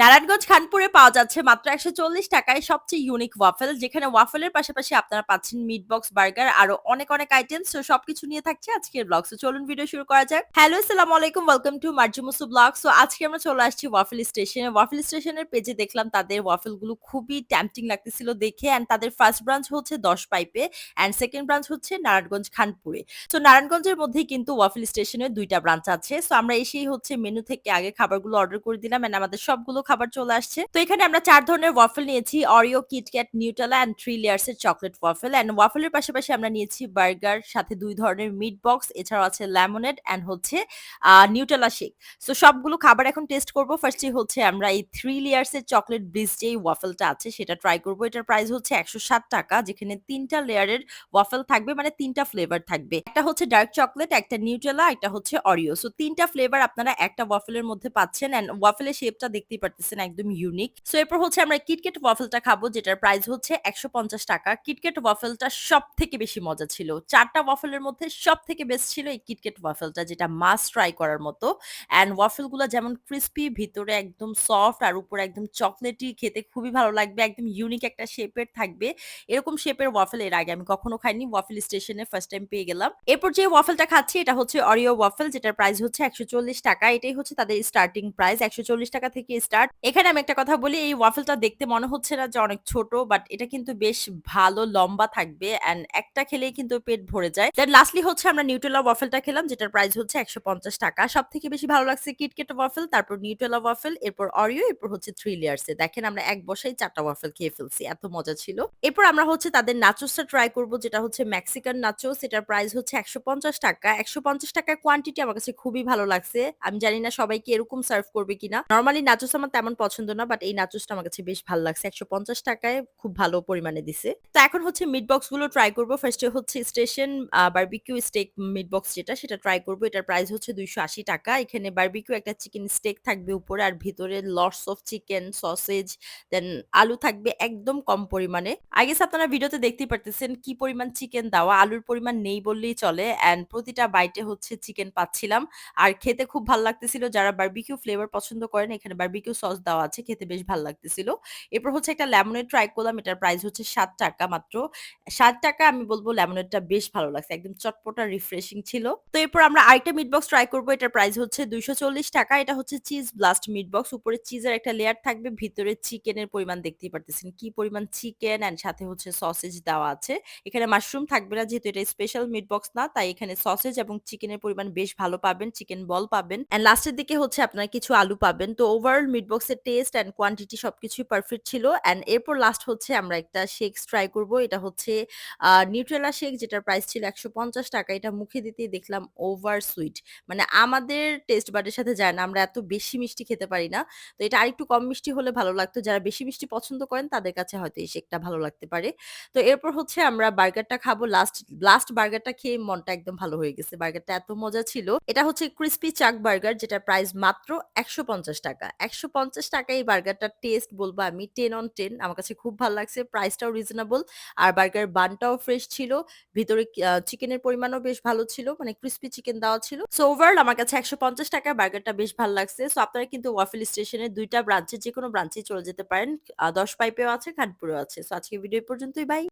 নারায়ণগঞ্জ খানপুরে পাওয়া যাচ্ছে মাত্র একশো চল্লিশ টাকায় সবচেয়ে ইউনিক ওয়াফেল যেখানে ওয়াফেলের পাশাপাশি আপনারা পাচ্ছেন মিট বক্স বার্গার আরও অনেক অনেক আইটেমস তো সবকিছু নিয়ে থাকছে আজকের ব্লগ সো চলুন ভিডিও শুরু করা যাক। হ্যালো সালাম আলাইকুম। Welcome to Marjumusu blog so আজকে আমরা চলে আসছি ওয়াফেল স্টেশনে ওয়াফেল স্টেশনের পেজে দেখলাম তাদের ওয়াফেলগুলো খুবই ট্যাম্পটিং লাগতেছিল দেখে অ্যান্ড তাদের ফার্স্ট ব্রাঞ্চ হচ্ছে দশ পাইপে অ্যান্ড সেকেন্ড ব্রাঞ্চ হচ্ছে নারায়ণগঞ্জ খানপুরে। তো নারায়ণগঞ্জের মধ্যেই কিন্তু ওয়াফেল স্টেশনে দুইটা ব্রাঞ্চ আছে। সো আমরা এসেই হচ্ছে মেনু থেকে আগে খাবারগুলো অর্ডার করে দিলাম এন্ড আমাদের সবগুলো খাবার চলে আসছে। তো এখানে আমরা চার ধরনের ওয়াফেল নিয়েছি Oreo KitKat Nutella and three layers এর চকলেট ওয়াফেল অ্যান্ড ওয়াফেলের পাশাপাশি আমরা নিয়েছি বার্গার সাথে দুই ধরনের মিট বক্স এছাড়াও আছে ল্যামনেড অ্যান্ড হচ্ছে নিউটেলা শেক সো সবগুলো খাবার এখন টেস্ট করব। ফার্স্টে হচ্ছে আমরা এই থ্রি লেয়ার্স এর চকলেট ব্রিজ যে ওয়াফেলটা আছে, সেটা ট্রাই করব। এটার প্রাইস হচ্ছে একশো ষাট টাকা, যেখানে তিনটা লেয়ারের ওয়াফেল থাকবে মানে তিনটা ফ্লেভার থাকবে। একটা হচ্ছে ডার্ক চকলেট একটা নিউটেলা একটা হচ্ছে অরিও সো তিনটা ফ্লেভার আপনারা একটা ওয়াফেলের মধ্যে পাচ্ছেন এন্ড ওয়াফেলের শেপটা দেখতেই পারতেছেন একদম ইউনিক সো এরপর হচ্ছে আমরা কিটকেট ওয়াফেলটা খাব, যেটার প্রাইস হচ্ছে একশো পঞ্চাশ টাকা। কিটকেট ওয়াফেলটা সব থেকে বেশি মজা ছিল। চারটা ওয়াফেলের মধ্যে সব থেকে বেস্ট ছিল এই কিটকেট ওয়াফেলটা যেটা মাস্ট ট্রাই করার মতো। অ্যান্ড ওয়াফেলগুলো যেমন ক্রিস্পি ভিতরে একদম সফট আর উপরে একদম চকলেটি খেতে খুবই ভালো লাগবে, একদম ইউনিক একটা শেপের থাকবে। এরকম শেপের ওয়াফেল এর আগে আমি কখনো খাইনি ওয়াফেল স্টেশনে ফার্স্ট টাইম পেয়ে গেলাম। এরপর যে ওয়াফেলটা খাচ্ছি, এটা হচ্ছে অরিও ওয়াফেল যেটার প্রাইস হচ্ছে একশো চল্লিশ টাকা। এটাই হচ্ছে তাদের স্টার্টিং প্রাইস একশো চল্লিশ টাকা থেকে স্টার্ট এখানে আমি একটা কথা বলি, এই ওয়াফেলটা দেখতে মনে হচ্ছে না যে অনেক ছোট বাট এটা কিন্তু বেশ ভালো, লম্বা থাকবে এন্ড একটা খেলেই কিন্তু পেট ভরে যায়। দেন লাস্টলি হচ্ছে আমরা নিউটেলা ওয়াফেলটা খেলাম, যেটার প্রাইস হচ্ছে একশো পঞ্চাশ টাকা। সব থেকে বেশি ভালো লাগছে কিটকেট ওয়াফেল তারপর নিউটেলা ওয়াফেল এরপর অরিও এরপর হচ্ছে থ্রি লেয়ার্স দেখেন আমরা এক বসাই চারটা ওয়াফেল খেয়ে ফেলছি, এত মজা ছিল। এরপর আমরা হচ্ছে তাদের নাচোসটা ট্রাই করব, যেটা হচ্ছে মেক্সিকান নাচোস এটার প্রাইস হচ্ছে একশো পঞ্চাশ টাকা। একশো পঞ্চাশ টাকার কোয়ান্টিটি আমার কাছে খুবই ভালো লাগছে। আমি জানি না সবাইকে এরকম সার্ভ করবে কিনা। নর্মালি নাচোস আমার তেমন পছন্দ না বাট এই নাচোসটা আমার কাছে বেশ ভালো লাগছে। একশো পঞ্চাশ টাকায় খুব ভালো পরিমাণে দিছে। তো এখন হচ্ছে মিট বক্সগুলো ট্রাই করব। ফার্স্টে হচ্ছে station barbecue steak meat box যেটা, সেটা ট্রাই করব। এটার প্রাইস হচ্ছে দুইশো আশি টাকা। এখানে বারবিকিউ একটা চিকেন স্টেক থাকবে উপরে, আর ভিতরে lots of chicken sausage then আলু থাকবে একদম কম পরিমাণে। আগে আপনারা ভিডিওতে দেখতেই পারতেছেন কি পরিমাণ চিকেন দেওয়া। আলুর পরিমাণ নেই বললেই চলে অ্যান্ড প্রতিটা বাইটে হচ্ছে চিকেন পাচ্ছিলাম। আর খেতে খুব ভালো লাগতেছিল। যারা বার্বিকিউ ফ্লেভার পছন্দ করেন, এখানে বারবিকিউ সস দেওয়া আছে, খেতে বেশ ভালো লাগতেছিল। এরপর হচ্ছে একটা লেমনেড ট্রাই করলাম এটার প্রাইস হচ্ছে ষাট টাকা মাত্র। ষাট টাকা আমি বলব লেমনেডটা বেশ ভালো লাগছে, একদম চটপটা রিফ্রেশিং ছিল। তো এরপর আমরা আরেকটা মিট বক্স ট্রাই করব, এটার প্রাইস হচ্ছে দুইশো চল্লিশ টাকা। এটা হচ্ছে চিজ ব্লাস্ট মিট বক্স উপরে চিজের একটা লেয়ার থাকবে, ভিতরে চিকেনের পরিমাণ দেখতেই পারতেছেন কি পরিমাণ চিকেন অ্যান্ড সাথে হচ্ছে সসেজ দেওয়া আছে। এখানে মাশরুম থাকবে না, যেহেতু এটা স্পেশাল মিট বক্স না, তাই এখানে সসেজ এবং চিকেনের পরিমাণ বেশ ভালো পাবেন চিকেন বল পাবেন। অ্যান্ড লাস্টের দিকে হচ্ছে আপনারা কিছু আলু পাবেন। তো ওভারঅল মিট বক্সের টেস্ট অ্যান্ড কোয়ান্টিটি সবকিছুই পারফেক্ট ছিল অ্যান্ড এরপর লাস্ট হচ্ছে আমরা একটা শেকস ট্রাই করব। এটা হচ্ছে নিউট্রেলা শেক যেটার প্রাইস ছিল একশো পঞ্চাশ টাকা। এটা মুখে দিতেই দেখলাম ওভার সুইট মানে আমাদের টেস্ট বাডের সাথে যায় না, আমরা এত বেশি মিষ্টি খেতে পারি না। তো এটা আরেকটু কম মিষ্টি হলে ভালো লাগতো। যারা বেশি মিষ্টি পছন্দ করেন, তাদের কাছে হয়তো এই শেকটা ভালো লাগতে পারে। তো এরপর হচ্ছে আমরা বার্গারটা খাব। লাস্ট লাস্ট বার্গারটা খেয়ে মনটা একদম ভালো হয়ে গেছে। বার্গারটা এত মজা ছিল। এটা হচ্ছে ক্রিস্পি চাক বার্গার যেটা প্রাইস মাত্র একশো পঞ্চাশ টাকা। একশো পঞ্চাশ টাকা এই বার্গারটার টেস্ট বলব আমি টেন অন টেন আমার কাছে খুব ভালো লাগছে প্রাইসটাও রিজনেবল আর বার্গার বানটাও ফ্রেশ ছিল, ভিতরে চিকেনের পরিমাণও বেশ ভালো ছিল মানে ক্রিস্পি চিকেন দেওয়া ছিল। সো ওভারঅল আমার কাছে একশো পঞ্চাশ টাকা বার্গারটা বেশ ভালো লাগছে। সো আপনারা কিন্তু ওয়াফেল স্টেশনের দুইটা ব্রাঞ্চে যে কোনো ব্রাঞ্চে চলে যেতে পারেন দশ পাইপেও আছে, খানপুরেও আছে। সো আজকে ভিডিও পর্যন্তই বাই